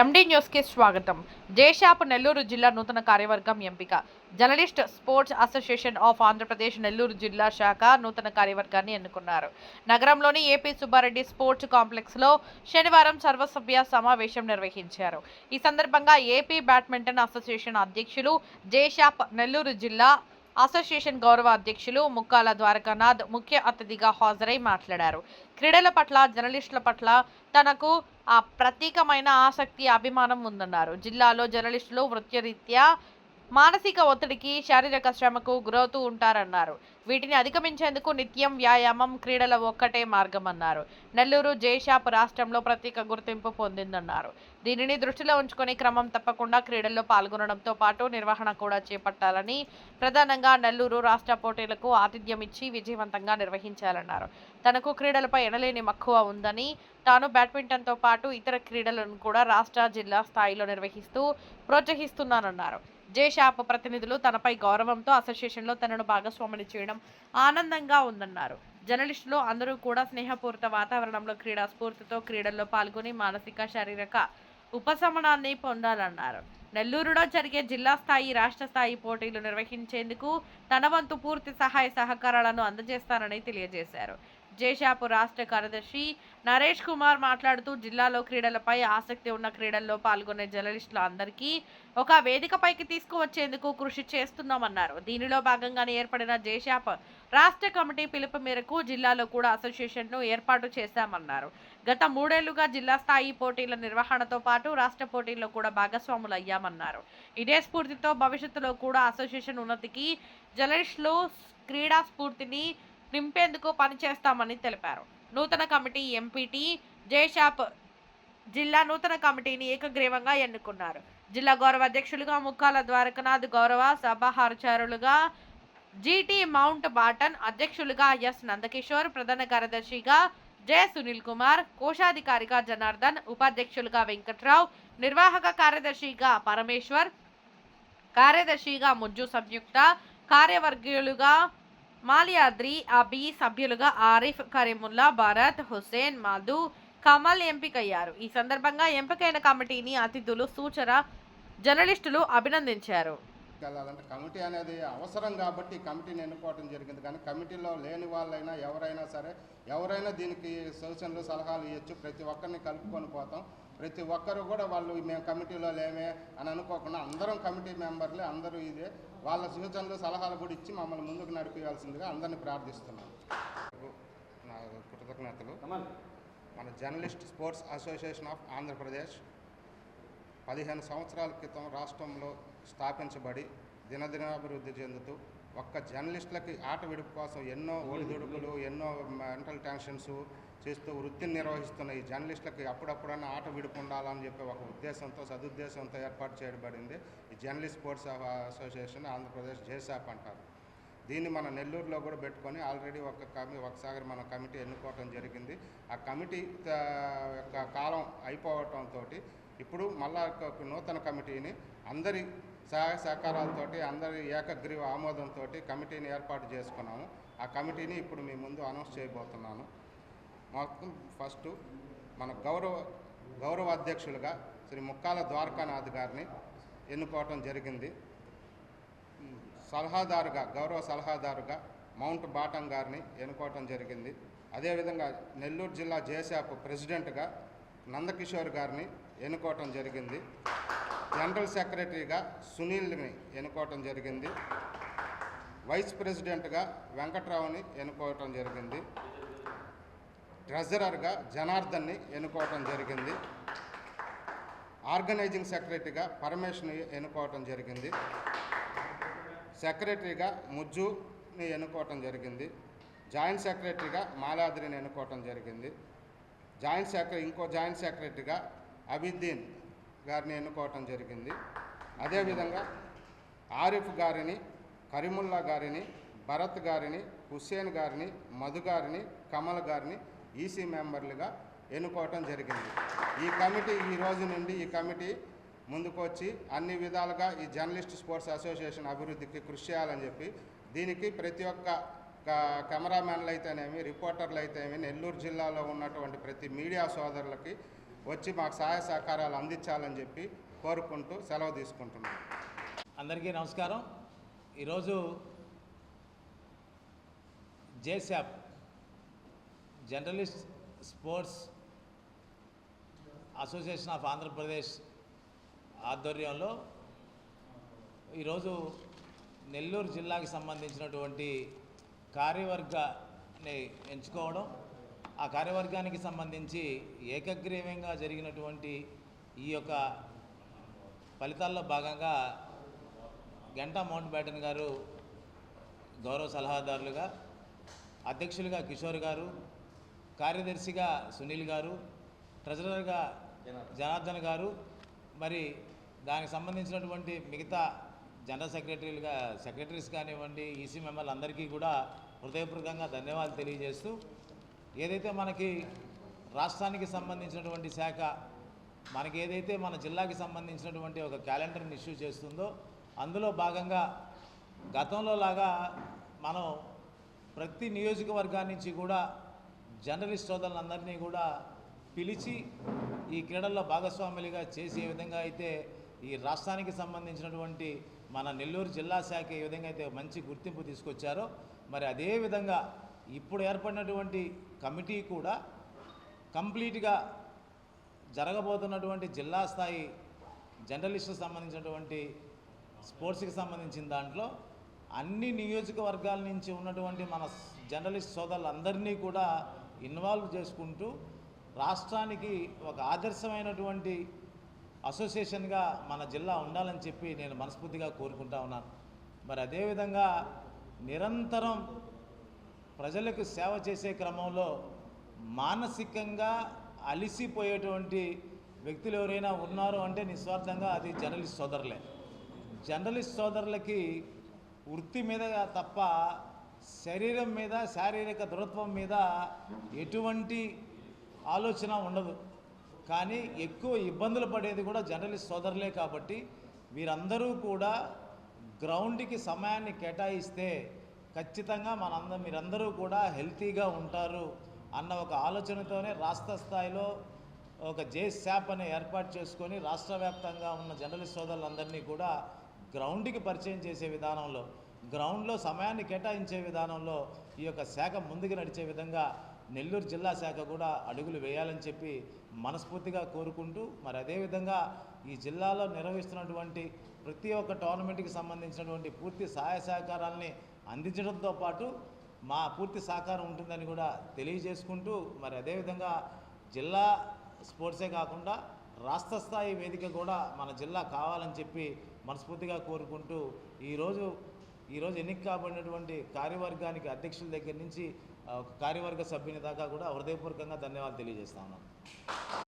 ఎండి న్యూస్కి స్వాగతం. జేషాప్ నెల్లూరు జిల్లా నూతన కార్యవర్గం ఎంపిక journalist sports association of Andhra Pradesh Nellore జిల్లా శాఖ నూతన కార్యవర్గాన్ని ఎన్నుకున్నారు. నగరంలోని ఏపీ సుబ్బారెడ్డి స్పోర్ట్స్ కాంప్లెక్స్లో శనివారం సర్వసభ్య సమావేశం నిర్వహించారు. ఈ సందర్భంగా ఏపీ బ్యాడ్మింటన్ అసోసియేషన్ అధ్యక్షులు జేషాప్ నెల్లూరు జిల్లా అసోసియేషన్ గౌరవ అధ్యక్షులు ముక్కాల ద్వారకానాథ్ ముఖ్య అతిథిగా హాజరై మాట్లాడారు. క్రీడల పట్ల జర్నలిస్టుల పట్ల తనకు ఆ ప్రత్యేకమైన ఆసక్తి అభిమానం ఉందన్నారు. జిల్లాలో జర్నలిస్టులు వృత్తిరీత్యా మానసిక ఒత్తిడికి శారీరక శ్రమకు గురవుతూ ఉంటారన్నారు. వీటిని అధిగమించేందుకు నిత్యం వ్యాయామం క్రీడల ఒక్కటే మార్గమన్నారు. నెల్లూరు జేషాప్ రాష్ట్రంలో ప్రత్యేక గుర్తింపు పొందిందన్నారు. దీనిని దృష్టిలో ఉంచుకొని క్రమం తప్పకుండా క్రీడల్లో పాల్గొనడంతో పాటు నిర్వహణ కూడా చేపట్టాలని ప్రధానంగా నెల్లూరు రాష్ట్ర పోటీలకు ఆతిథ్యం ఇచ్చి విజయవంతంగా నిర్వహించాలన్నారు. తనకు క్రీడలపై ఎనలేని మక్కువ ఉందని తాను బ్యాడ్మింటన్తో పాటు ఇతర క్రీడలను కూడా రాష్ట్ర జిల్లా స్థాయిలో నిర్వహిస్తూ ప్రోత్సహిస్తున్నానన్నారు. జేషాప్ ప్రతినిధులు తనపై గౌరవంతో అసోసియేషన్లో తనను భాగస్వామిని చేయడం ఆనందంగా ఉందన్నారు. జర్నలిస్టులు అందరూ కూడా స్నేహపూరిత వాతావరణంలో క్రీడా స్ఫూర్తితో క్రీడల్లో పాల్గొని మానసిక శారీరక ఉపశమనాన్ని పొందాలన్నారు. నెల్లూరులో జరిగే జిల్లా స్థాయి రాష్ట్ర స్థాయి పోటీలు నిర్వహించేందుకు తన వంతు పూర్తి సహాయ సహకారాలను అందజేస్తానని తెలియజేశారు. జేషాపు రాష్ట్ర కార్యదర్శి నరేష్ కుమార్ మాట్లాడుతూ జిల్లాలో క్రీడలపై ఆసక్తి ఉన్న క్రీడల్లో పాల్గొనే జర్నలిస్టులు అందరికీ ఒక వేదికపైకి తీసుకువచ్చేందుకు కృషి చేస్తున్నామన్నారు. దీనిలో భాగంగానే ఏర్పడిన జేషాప్ రాష్ట్ర కమిటీ పిలుపు మేరకు జిల్లాలో కూడా అసోసియేషన్ను ఏర్పాటు చేశామన్నారు. గత మూడేళ్ళుగా జిల్లా స్థాయి పోటీల నిర్వహణతో పాటు రాష్ట్ర పోటీల్లో కూడా భాగస్వాములు అయ్యామన్నారు. ఇదే స్ఫూర్తితో భవిష్యత్తులో కూడా అసోసియేషన్ ఉన్నతికి జర్నలిస్టులు క్రీడా స్ఫూర్తిని నింపేందుకు పనిచేస్తామని తెలిపారు. నూతన కమిటీ ఎంపీటీ జయషాప్ జిల్లా నూతన కమిటీని ఏకగ్రీవంగా ఎన్నుకున్నారు. జిల్లా గౌరవ అధ్యక్షులుగా ముక్కాల ద్వారకనాథ్ గౌరవ సభాహారచారులుగా జీటీ మౌంట్ బాటన్ అధ్యక్షులుగా ఎస్ నందకిషోర్ ప్రధాన కార్యదర్శిగా జె సునీల్ కుమార్ కోశాధికారిగా జనార్దన్ ఉపాధ్యక్షులుగా వెంకట్రావు నిర్వాహక కార్యదర్శిగా పరమేశ్వర్ కార్యదర్శిగా ముజ్జు సంయుక్త కార్యవర్గీయులుగా మాలియాద్రి అబి సభ్యులుగా ఆరిఫ్ కరీముల్లా భరత్ హుసేన్ మధు కమల్ ఎంపికయ్యారు. ఈ సందర్భంగా ఎంపికైన కమిటీని అతిథులు సూచన జర్నలిస్టులు అభినందించారు. వెళ్ళాలంటే కమిటీ అనేది అవసరం కాబట్టి కమిటీని ఎన్నుకోవడం జరిగింది. కానీ కమిటీలో లేని వాళ్ళైనా ఎవరైనా సరే ఎవరైనా దీనికి సూచనలు సలహాలు ఇవ్వచ్చు ప్రతి ఒక్కరిని కలుపుకొని పోతాం. ప్రతి ఒక్కరు కూడా వాళ్ళు మేము కమిటీలో లేమే అని అనుకోకుండా అందరం కమిటీ మెంబర్లే అందరూ ఇదే. వాళ్ళ సూచనలు సలహాలు కూడా ఇచ్చి మమ్మల్ని ముందుకు నడిపించాల్సిందిగా అందరినీ ప్రార్థిస్తున్నాం. నా కృతజ్ఞతలు. మన journalist sports association of Andhra Pradesh పదిహేను సంవత్సరాల క్రితం రాష్ట్రంలో స్థాపించబడి దినదినాభివృద్ధి చెందుతూ ఒక్క జర్నలిస్టులకి ఆట విడుపు కోసం ఎన్నో ఒడిదుడుకులు ఎన్నో మెంటల్ టెన్షన్స్ చేస్తూ వృత్తిని నిర్వహిస్తున్న ఈ జర్నలిస్టులకి అప్పుడప్పుడన్నా ఆట విడుపు ఉండాలని చెప్పి ఒక ఉద్దేశంతో సదుద్దేశంతో ఏర్పాటు చేయబడింది ఈ journalist sports association Andhra Pradesh JSAP అంటారు. దీన్ని మన నెల్లూరులో కూడా పెట్టుకొని ఆల్రెడీ ఒక కమి ఒకసారి మన కమిటీ ఎన్నుకోవటం జరిగింది. ఆ కమిటీ యొక్క కాలం అయిపోవటంతో ఇప్పుడు మళ్ళా ఒక నూతన కమిటీని అందరి సహాయ సహకారాలతోటి అందరి ఏకగ్రీవ ఆమోదంతో కమిటీని ఏర్పాటు చేసుకున్నాము. ఆ కమిటీని ఇప్పుడు మీ ముందు అనౌన్స్ చేయబోతున్నాను. మొత్తం ఫస్ట్ మన గౌరవ గౌరవ అధ్యక్షులుగా శ్రీ ముక్కాల ద్వారకానాథ్ గారిని ఎన్నుకోవటం జరిగింది. సలహాదారుగా గౌరవ సలహాదారుగా మౌంట్ బాటం గారిని ఎన్నుకోవటం జరిగింది. అదేవిధంగా నెల్లూరు జిల్లా జేసాప్ ప్రెసిడెంట్గా నందకిషోర్ గారిని ఎన్నుకోవటం జరిగింది. జనరల్ సెక్రటరీగా సునీల్ని ఎన్నుకోవటం జరిగింది. వైస్ ప్రెసిడెంట్గా వెంకట్రావుని ఎన్నుకోవటం జరిగింది. ట్రెజరర్గా జనార్దన్ని ఎన్నుకోవటం జరిగింది. ఆర్గనైజింగ్ సెక్రటరీగా పరమేశ్ని ఎన్నుకోవటం జరిగింది. సెక్రటరీగా ముజ్జుని ఎన్నుకోవటం జరిగింది. జాయింట్ సెక్రటరీగా మాలాద్రిని ఎన్నుకోవటం జరిగింది. జాయింట్ సెక్రటరీ ఇంకో జాయింట్ సెక్రటరీగా అబిద్దీన్ గారిని ఎన్నుకోవటం జరిగింది. అదేవిధంగా ఆరిఫ్ గారిని కరీముల్లా గారిని భరత్ గారిని హుస్సేన్ గారిని మధు గారిని కమల్ గారిని ఈసీ మెంబర్లుగా ఎన్నుకోవటం జరిగింది. ఈ కమిటీ ఈ రోజు నుండి ఈ కమిటీ ముందుకొచ్చి అన్ని విధాలుగా ఈ జర్నలిస్ట్ స్పోర్ట్స్ అసోసియేషన్ అభివృద్ధికి కృషి చేయాలని చెప్పి దీనికి ప్రతి ఒక్క క- కెమెరామెన్లు అయితేనేమి రిపోర్టర్లు అయితేనేమి నెల్లూరు జిల్లాలో ఉన్నటువంటి ప్రతి మీడియా సోదరులకి వచ్చి మాకు సహాయ సహకారాలు అందించాలని చెప్పి కోరుకుంటూ సెలవు తీసుకుంటున్నాను అందరికీ నమస్కారం. ఈరోజు JSAP journalist sports association of Andhra Pradesh ఆధ్వర్యంలో ఈరోజు నెల్లూరు జిల్లాకి సంబంధించినటువంటి కార్యవర్గని ఎంచుకోవడం ఆ కార్యవర్గానికి సంబంధించి ఏకగ్రీవంగా జరిగినటువంటి ఈ యొక్క ఫలితాల్లో భాగంగా గంటా మౌంట్ బ్యాటన్ గారు గౌరవ సలహాదారులుగా అధ్యక్షులుగా కిషోర్ గారు కార్యదర్శిగా సునీల్ గారు ట్రెజరర్గా జనార్దన్ గారు మరి దానికి సంబంధించినటువంటి మిగతా జనరల్ సెక్రటరీలుగా సెక్రటరీస్ కానివ్వండి ఈసీ మెంబర్లు అందరికీ కూడా హృదయపూర్వకంగా ధన్యవాదాలు తెలియజేస్తూ ఏదైతే మనకి రాష్ట్రానికి సంబంధించినటువంటి శాఖ మనకి ఏదైతే మన జిల్లాకి సంబంధించినటువంటి ఒక క్యాలెండర్ని ఇష్యూ చేస్తుందో అందులో భాగంగా గతంలో లాగా మనం ప్రతి నియోజకవర్గాన్ని నుంచి కూడా జర్నలిస్ట్ సోదరులందరినీ కూడా పిలిచి ఈ క్రీడల్లో భాగస్వాములుగా చేసే విధంగా అయితే ఈ రాష్ట్రానికి సంబంధించినటువంటి మన నెల్లూరు జిల్లా శాఖ ఏ విధంగా అయితే మంచి గుర్తింపు తీసుకొచ్చారో మరి అదే విధంగా ఇప్పుడు ఏర్పడినటువంటి కమిటీ కూడా కంప్లీట్గా జరగబోతున్నటువంటి జిల్లా స్థాయి జర్నలిస్టులకు సంబంధించినటువంటి స్పోర్ట్స్కి సంబంధించిన దాంట్లో అన్ని నియోజకవర్గాల నుంచి ఉన్నటువంటి మన జర్నలిస్ట్ సోదరులందరినీ కూడా ఇన్వాల్వ్ చేసుకుంటూ రాష్ట్రానికి ఒక ఆదర్శమైనటువంటి అసోసియేషన్గా మన జిల్లా ఉండాలని చెప్పి నేను మనస్ఫూర్తిగా కోరుకుంటా ఉన్నాను. మరి అదేవిధంగా నిరంతరం ప్రజలకు సేవ చేసే క్రమంలో మానసికంగా అలిసిపోయేటువంటి వ్యక్తులు ఎవరైనా ఉన్నారు అంటే నిస్వార్థంగా అది జర్నలిస్ట్ సోదరులే. జర్నలిస్ట్ సోదరులకి వృత్తి మీద తప్ప శరీరం మీద శారీరక దృఢత్వం మీద ఎటువంటి ఆలోచన ఉండదు. కానీ ఎక్కువ ఇబ్బందులు పడేది కూడా జర్నలిస్ట్ సోదరులే కాబట్టి వీరందరూ కూడా గ్రౌండ్కి సమయాన్ని కేటాయిస్తే ఖచ్చితంగా మనందరం మీరందరూ కూడా హెల్తీగా ఉంటారు అన్న ఒక ఆలోచనతోనే రాష్ట్ర స్థాయిలో ఒక జే శాప్ అనే ఏర్పాటు చేసుకొని రాష్ట్ర వ్యాప్తంగా ఉన్న జర్నలిస్ట్ సోదరులందరినీ కూడా గ్రౌండ్కి పరిచయం చేసే విధానంలో గ్రౌండ్లో సమయాన్ని కేటాయించే విధానంలో ఈ యొక్క శాఖ ముందుకు నడిచే విధంగా నెల్లూరు జిల్లా శాఖ కూడా అడుగులు వేయాలని చెప్పి మనస్ఫూర్తిగా కోరుకుంటూ మరి అదేవిధంగా ఈ జిల్లాలో నిర్వహిస్తున్నటువంటి ప్రతి ఒక్క టోర్నమెంట్కి సంబంధించినటువంటి పూర్తి సహాయ సహకారాలని అందించడంతో పాటు మా పూర్తి సహకారం ఉంటుందని కూడా తెలియజేసుకుంటూ మరి అదేవిధంగా జిల్లా స్పోర్ట్సే కాకుండా రాష్ట్ర స్థాయి వేదిక కూడా మన జిల్లా కావాలని చెప్పి మనస్ఫూర్తిగా కోరుకుంటూ ఈరోజు ఈరోజు ఎన్నిక కాబడినటువంటి కార్యవర్గానికి అధ్యక్షుల దగ్గర నుంచి ఒక కార్యవర్గ సభ్యుని దాకా కూడా హృదయపూర్వకంగా ధన్యవాదాలు తెలియజేస్తా ఉన్నాను